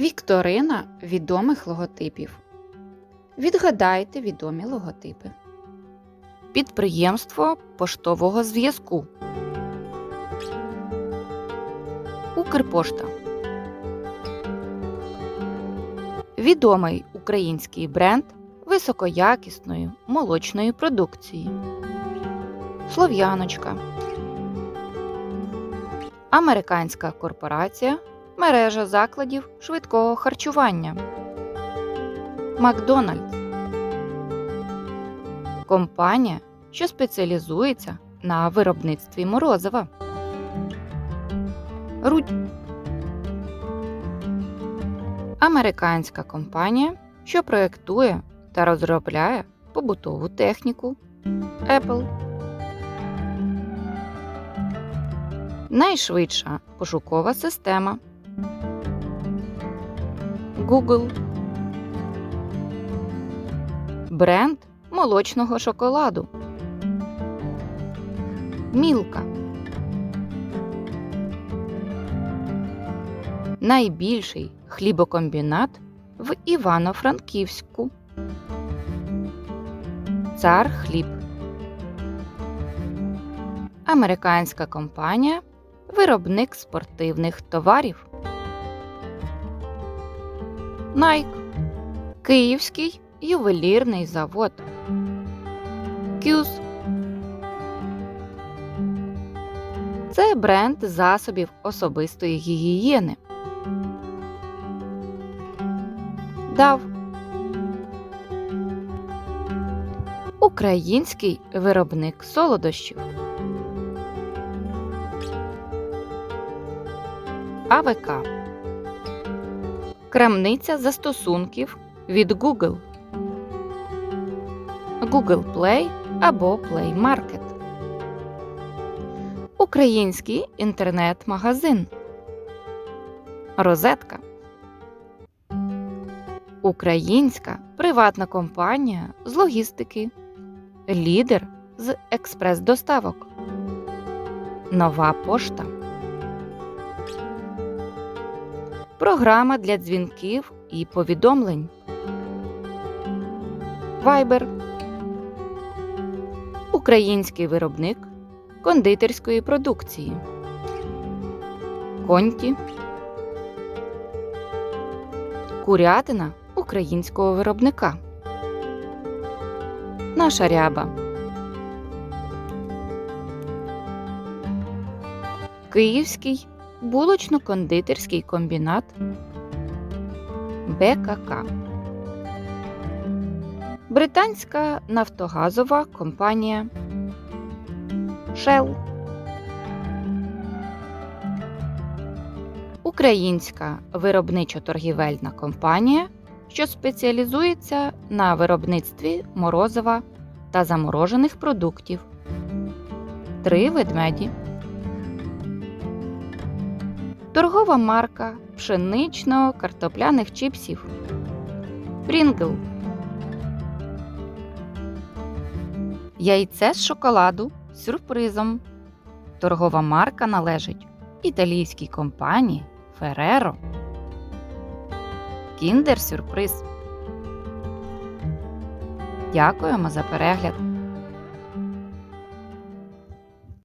Вікторина відомих логотипів. Відгадайте відомі логотипи. Підприємство поштового зв'язку. Укрпошта. Відомий український бренд високоякісної молочної продукції. Слов'яночка. Американська корпорація мережа закладів швидкого харчування. Макдональдс. Компанія, що спеціалізується на виробництві морозива. Рудь. Американська компанія, що проєктує та розробляє побутову техніку. Apple. Найшвидша пошукова система. Google. Бренд молочного шоколаду. Мілка. Найбільший хлібокомбінат в Івано-Франківську. Цар хліб. Американська компанія. Виробник спортивних товарів. Nike. Київський ювелірний завод. Кюз. Це бренд засобів особистої гігієни. Дав. Український виробник солодощів. АВК. Крамниця застосунків від Google. Google Play або Play Market. Український інтернет-магазин. Розетка. Українська приватна компанія з логістики. Лідер з експрес-доставок. Нова пошта. Програма для дзвінків і повідомлень. Viber. Український виробник кондитерської продукції. Конті. Курятина українського виробника. Наша ряба. Київський булочно-кондитерський комбінат БКК. Британська нафтогазова компанія Shell. Українська виробничо-торгівельна компанія, що спеціалізується на виробництві морозива та заморожених продуктів. Три ведмеді. Торгова марка пшенично-картопляних чіпсів. Прінгл. Яйце з шоколаду з сюрпризом. Торгова марка належить італійській компанії Ferrero. Кіндер сюрприз. Дякуємо за перегляд!